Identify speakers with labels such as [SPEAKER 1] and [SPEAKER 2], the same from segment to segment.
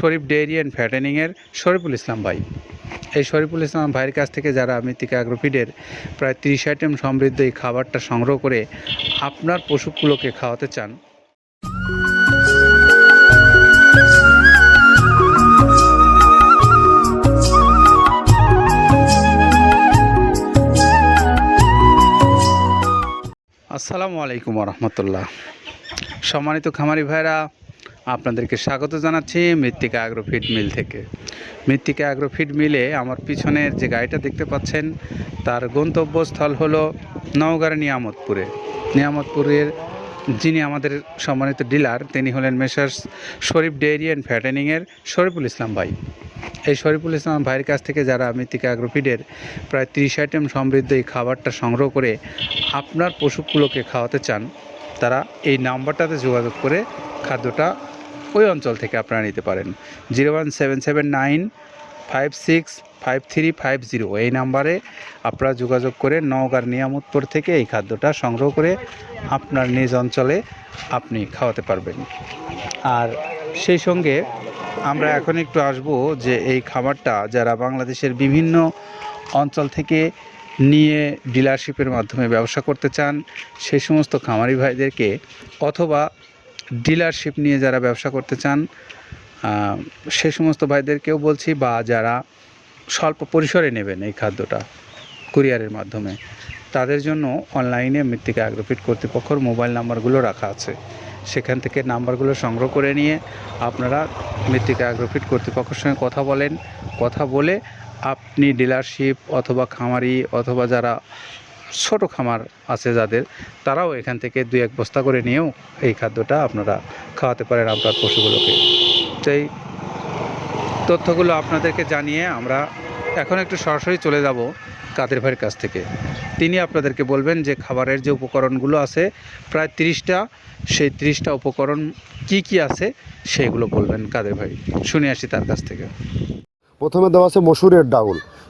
[SPEAKER 1] Sharif dairy and ফ্যাটেনিংয়ের শরীফুল ইসলাম ভাই। এই শরীফুল ইসলাম ভাইয়ের কাছ থেকে যারা মৃত্তিকা অ্যাগ্রোফিডের প্রায় তিরিশ আইটেম সমৃদ্ধ এই খাবারটা সংগ্রহ করে আপনার পশুগুলোকে খাওয়াতে চান। আসসালামু আলাইকুম রহমতুল্লাহ। সম্মানিত খামারি ভাইরা আপনাদেরকে স্বাগত জানাচ্ছি মৃত্তিকা আগ্রো অ্যাগ্রোফিড মিল থেকে। মৃত্তিকা আগ্রো অ্যাগ্রোফিড মিলে আমার পিছনের যে গাড়িটা দেখতে পাচ্ছেন, তার গন্তব্যস্থল হলো নওগাঁর নিয়ামতপুরে। নিয়ামতপুরের যিনি আমাদের সম্মানিত ডিলার, তিনি হলেন মেসার্স শরীফ ডেয়ারি অ্যান্ড ফ্যাটেনিংয়ের শরীফুল ইসলাম ভাই। এই শরীফুল ইসলাম ভাইয়ের কাছ থেকে যারা মৃত্তিকা অ্যাগ্রোফিডের প্রায় তিরিশ আইটেম সমৃদ্ধ এই খাবারটা সংগ্রহ করে আপনার পশুগুলোকে খাওয়াতে চান, তারা এই নাম্বারটাতে যোগাযোগ করে খাদ্যটা ওই অঞ্চল থেকে আপনারা নিতে পারেন। Zero one seven seven nine five six five three five zero এই নাম্বারে আপনারা যোগাযোগ করে নওগাঁর নিয়ামতপুর থেকে এই খাদ্যটা সংগ্রহ করে আপনার নিজ অঞ্চলে আপনি খাওয়াতে পারবেন। আর সেই সঙ্গে আমরা এখন একটু আসব যে এই খাবারটা যারা বাংলাদেশের বিভিন্ন অঞ্চল থেকে নিয়ে ডিলারশিপের মাধ্যমে ব্যবসা করতে চান সেই সমস্ত খামারি ভাইদেরকে অথবা ডিলারশিপ নিয়ে যারা ব্যবসা করতে চান সে সমস্ত ভাইদেরকেও বলছি বা যারা স্বল্প পরিসরে নেবেন এই খাদ্যটা কুরিয়ারের মাধ্যমে, তাদের জন্য অনলাইনে মৃত্তিকা অ্যাগ্রোফিট কর্তৃপক্ষর মোবাইল নাম্বারগুলো রাখা আছে। সেখান থেকে নাম্বারগুলো সংগ্রহ করে নিয়ে আপনারা মৃত্তিকা অ্যাগ্রোফিট কর্তৃপক্ষের সঙ্গে কথা বলেন। কথা বলে আপনি ডিলারশিপ অথবা খামারি অথবা যারা ছোট খামার আছে যাদের, তারাও এখান থেকে দুই এক বস্তা করে নিয়েও এই খাদ্যটা আপনারা খাওয়াতে পারেন আপনার পশুগুলোকে। সেই তথ্যগুলো আপনাদেরকে জানিয়ে আমরা এখন একটু সরাসরি চলে যাব কাদের ভাইয়ের কাছ থেকে। তিনি আপনাদেরকে বলবেন যে খাবারের যে উপকরণগুলো আছে, প্রায় তিরিশটা, সেই তিরিশটা উপকরণ কি কি আছে সেইগুলো বলবেন কাদের ভাই। শুনে আসি তার কাছ থেকে।
[SPEAKER 2] প্রথমে দেওয়া আছে মসুরের ডাউল।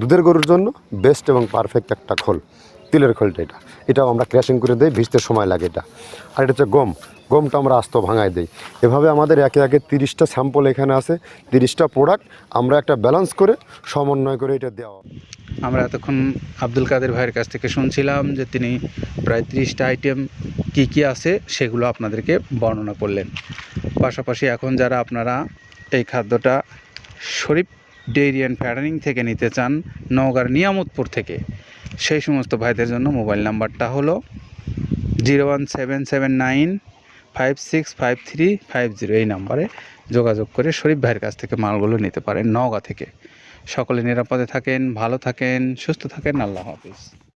[SPEAKER 2] দুধের গরুর জন্য বেস্ট এবং পারফেক্ট একটা খোল, তিলের খোলটা এটা। এটাও আমরা ক্র্যাশিং করে দিই, ভিজতে সময় লাগে এটা। আর এটা হচ্ছে গম, গমটা আমরা আস্ত ভাঙায় দিই। এভাবে আমাদের একে একে তিরিশটা স্যাম্পল এখানে আছে, তিরিশটা প্রোডাক্ট আমরা একটা ব্যালেন্স করে সমন্বয় করে এটা দেওয়া।
[SPEAKER 1] আমরা এতক্ষণ আব্দুল কাদের ভাইয়ের কাছ থেকে শুনছিলাম যে তিনি প্রায় তিরিশটা আইটেম কি কি আছে সেগুলো আপনাদেরকে বর্ণনা করলেন। পাশাপাশি এখন যারা আপনারা এই খাদ্যটা শরীফ ডেইরি অ্যান্ড থেকে নিতে চান নওগাঁর নিয়ামতপুর থেকে। সেই সমস্ত ভাইদের জন্য মোবাইল নাম্বারটা হলো zero one seven seven nine five six five three five zero. এই নাম্বারে যোগাযোগ করে শরীফ ভাইয়ের কাছ থেকে মালগুলো নিতে পারেন নওগাঁ থেকে। সকলে নিরাপদে থাকেন, ভালো থাকেন, সুস্থ থাকেন। আল্লাহ হাফিজ।